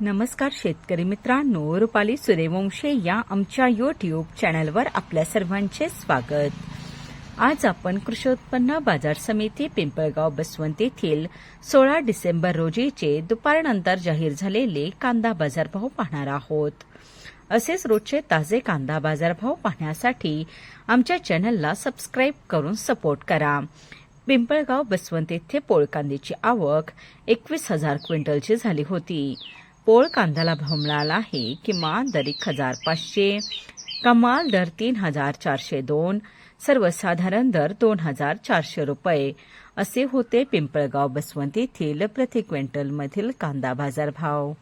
नमस्कार शेतकरी मित्रांनो रुपाली सूर्यवंशे या आमच्या युट्यूब चॅनलवर आपल्या सर्वांचे स्वागत. आज आपण कृषी उत्पन्न बाजार समिती पिंपळगाव बसवंत येथील सोळा डिसेंबर रोजीचे दुपारनंतर जाहीर झालेले कांदा बाजारभाव पाहणार आहोत. असेच रोजचे ताजे कांदा बाजारभाव पाहण्यासाठी आमच्या चॅनलला सबस्क्राईब करून सपोर्ट करा. पिंपळगाव बसवंत येथे पोळकांदीची आवक एकवीस हजार क्विंटलची झाली होती. पोळ कांद्याला भाव मिळाला आहे. किमान दर एक हजार पाचशे कमाल दर तीन हजार चारशे दोन सर्वसाधारण दर दोन हजार चारशे रुपये. असे होते पिंपळगाव बसवंत येथील प्रति क्विंटलमधील कांदा बाजार भाव